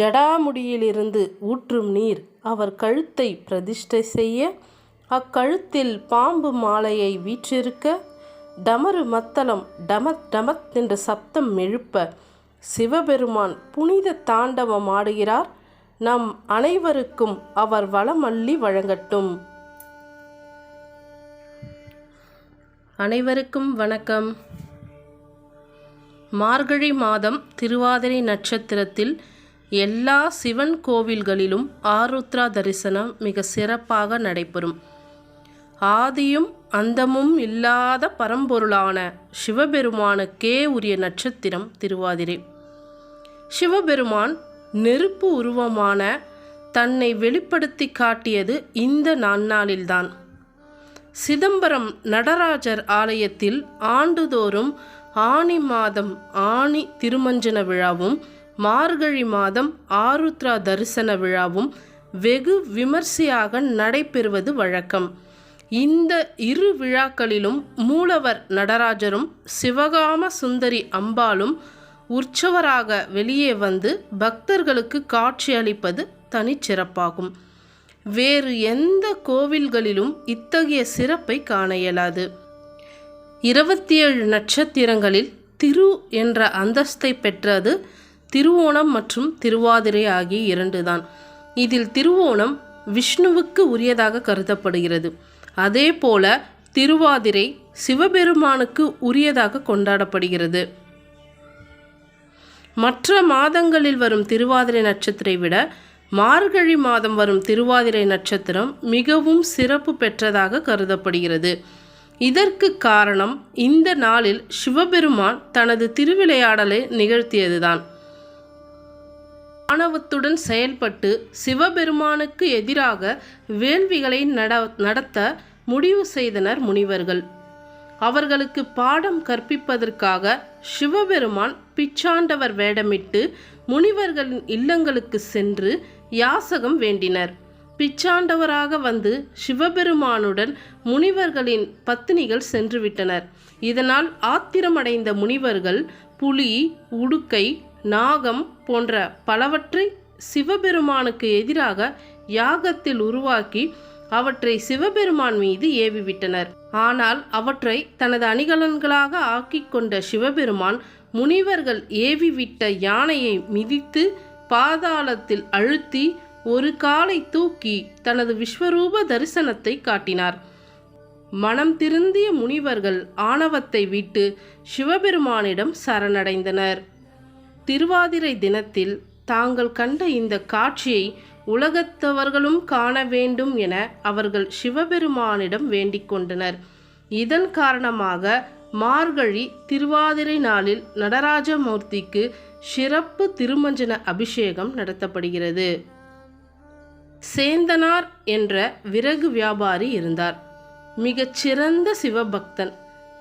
ஜடாமுடியிலிருந்து ஊற்றும் நீர் அவர் கழுத்தை பிரதிஷ்டை செய்ய அக்கழுத்தில் பாம்பு மாலையை வீற்றிருக்க டமரு மத்தளம் டமத் டமத் என்ற சப்தம் எழுப்ப சிவபெருமான் புனித தாண்டவம் ஆடுகிறார். நம் அனைவருக்கும் அவர் வளமல்லி வழங்கட்டும். அனைவருக்கும் வணக்கம். மார்கழி மாதம் திருவாதிரை நட்சத்திரத்தில் எல்லா சிவன் கோவில்களிலும் ஆருத்ரா தரிசனம் மிக சிறப்பாக நடைபெறும். ஆதியும் அந்தமும் இல்லாத பரம்பொருளான சிவபெருமானுக்கே உரிய நட்சத்திரம் திருவாதிரை. சிவபெருமான் நெருப்பு உருவமான தன்னை வெளிப்படுத்தி காட்டியது இந்த நன்னாளில்தான். சிதம்பரம் நடராஜர் ஆலயத்தில் ஆண்டுதோறும் ஆனி மாதம் ஆணி திருமஞ்சன விழாவும் மார்கழி மாதம் ஆருத்ரா தரிசன விழாவும் வெகு விமர்சையாக நடைபெறுவது வழக்கம். இந்த இரு விழாக்களிலும் மூலவர் நடராஜரும் சிவகாம சுந்தரி அம்பாளும் உற்சவராக வெளியே வந்து பக்தர்களுக்கு காட்சியளிப்பது தனிச்சிறப்பாகும் வேறு எந்த கோவில்களிலும் இத்தகைய சிறப்பை காண இயலாது. இருபத்தி ஏழு நட்சத்திரங்களில் திரு என்ற அந்தஸ்தை பெற்றது திருவோணம் மற்றும் திருவாதிரை ஆகிய இரண்டுதான். இதில் திருவோணம் விஷ்ணுவுக்கு உரியதாக கருதப்படுகிறது. அதே போல திருவாதிரை சிவபெருமானுக்கு உரியதாக கொண்டாடப்படுகிறது. மற்ற மாதங்களில் வரும் திருவாதிரை நட்சத்திரை விட மார்கழி மாதம் வரும் திருவாதிரை நட்சத்திரம் மிகவும் சிறப்பு பெற்றதாக கருதப்படுகிறது. இதற்கு காரணம் இந்த நாளில் சிவபெருமான் தனது திருவிளையாடலை நிகழ்த்தியதுதான். ஆணவத்துடன் செயல்பட்டு சிவபெருமானுக்கு எதிராக வேள்விகளை நட நடத்த முடிவு செய்தனர் முனிவர்கள். அவர்களுக்கு பாடம் கற்பிப்பதற்காக சிவபெருமான் பிச்சாண்டவர் வேடமிட்டு முனிவர்களின் இல்லங்களுக்கு சென்று யாசகம் வேண்டினர். பிச்சாண்டவராக வந்து சிவபெருமானுடன் முனிவர்களின் பத்தினிகள் சென்றுவிட்டனர். இதனால் ஆத்திரமடைந்த முனிவர்கள் புலி உடுக்கை நாகம் போன்ற பலவற்றை சிவபெருமானுக்கு எதிராக யாகத்தில் உருவாக்கி அவற்றை சிவபெருமான் மீது ஏவிவிட்டனர். ஆனால் அவற்றை தனது அணிகலன்களாக ஆக்கிக் கொண்ட சிவபெருமான் முனிவர்கள் ஏவிவிட்ட யானையை மிதித்து பாதாளத்தில் அழுத்தி ஒரு காலை தூக்கி தனது விஸ்வரூப தரிசனத்தை காட்டினார். மனம் திருந்திய முனிவர்கள் ஆணவத்தை விட்டு சிவபெருமானிடம் சரணடைந்தனர். திருவாதிரை தினத்தில் தாங்கள் கண்ட இந்த காட்சியை உலகத்தவர்களும் காண வேண்டும் என அவர்கள் சிவபெருமானிடம் வேண்டிக் கொண்டனர். இதன் காரணமாக மார்கழி திருவாதிரை நாளில் நடராஜமூர்த்திக்கு சிறப்பு திருமஞ்சன அபிஷேகம் நடத்தப்படுகிறது. சேந்தனார் என்ற விறகு வியாபாரி இருந்தார். மிகச்சிறந்த சிவபக்தன்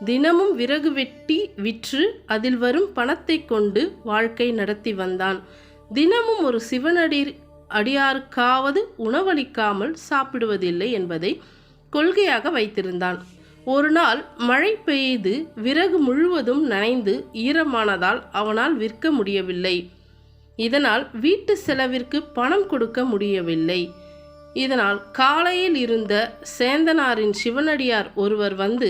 தினமும் விறகு வெட்டி விற்று அதில் வரும் பணத்தை கொண்டு வாழ்க்கை நடத்தி வந்தான். தினமும் ஒரு சிவனடி அடியாருக்காவது உணவளிக்காமல் சாப்பிடுவதில்லை என்பதை கொள்கையாக வைத்திருந்தான். ஒரு நாள் மழை பெய்து விறகு முழுவதும் நனைந்து ஈரமானதால் அவனால் விற்க முடியவில்லை. இதனால் வீட்டு செலவிற்கு பணம் கொடுக்க முடியவில்லை. இதனால் காலையில் இருந்த சேந்தனாரின் சிவனடியார் ஒருவர் வந்து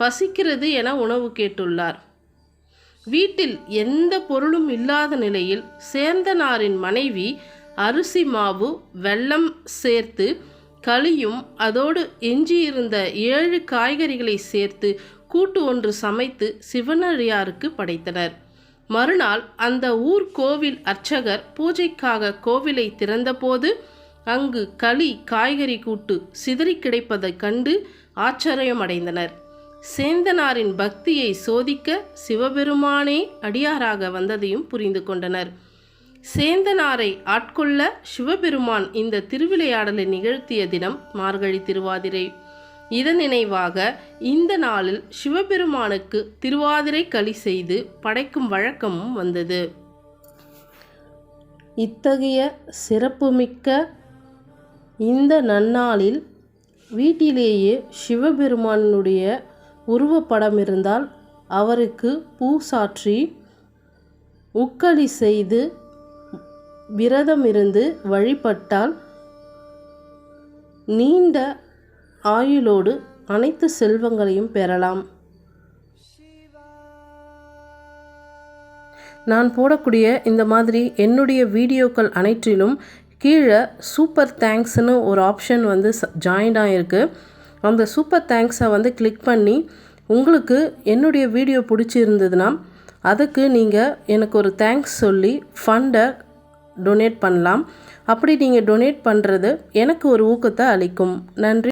பசிக்கிறது என உணவு கேட்டுள்ளார். வீட்டில் எந்த பொருளும் இல்லாத நிலையில் சேர்ந்தனாரின் மனைவி அரிசி மாவு வெள்ளம் சேர்த்து களியும் அதோடு எஞ்சியிருந்த ஏழு காய்கறிகளை சேர்த்து கூட்டு ஒன்று சமைத்து சிவனடியாருக்கு படைத்தனர். மறுநாள் அந்த ஊர் கோவில் அர்ச்சகர் பூஜைக்காக கோவிலை திறந்தபோது அங்கு களி காய்கறி கூட்டு சிதறி கிடைப்பதைக் கண்டு ஆச்சரியமடைந்தனர். சேந்தனாரின் பக்தியை சோதிக்க சிவபெருமானே அடியாராக வந்ததையும் புரிந்து கொண்டனர். சேந்தனாரை ஆட்கொள்ள சிவபெருமான் இந்த திருவிளையாடலை நிகழ்த்திய தினம் மார்கழி திருவாதிரை. இதன் நினைவாக இந்த நாளில் சிவபெருமானுக்கு திருவாதிரை களி செய்து படைக்கும் வழக்கமும் வந்தது. இத்தகைய சிறப்புமிக்க இந்த நன்னாளில் வீட்டிலேயே சிவபெருமானுடைய உருவப்படம் இருந்தால் அவருக்கு பூ சாற்றி உக்களி செய்து விரதம் இருந்து வழிபட்டால் நீண்ட ஆயுளோடு அனைத்து செல்வங்களையும் பெறலாம். நான் போடக்கூடிய இந்த மாதிரி என்னுடைய வீடியோக்கள் அனைத்திலும் கீழே சூப்பர் தேங்க்ஸ்னு ஒரு ஆப்ஷன் வந்து ஜாயின் ஆகிருக்கு அந்த சூப்பர் தேங்க்ஸை வந்து கிளிக் பண்ணி உங்களுக்கு என்னுடைய வீடியோ பிடிச்சிருந்ததுன்னா அதுக்கு நீங்கள் எனக்கு ஒரு தேங்க்ஸ் சொல்லி ஃபண்டை டொனேட் பண்ணலாம். அப்படி நீங்கள் டொனேட் பண்ணுறது எனக்கு ஒரு ஊக்கத்தை அளிக்கும். நன்றி.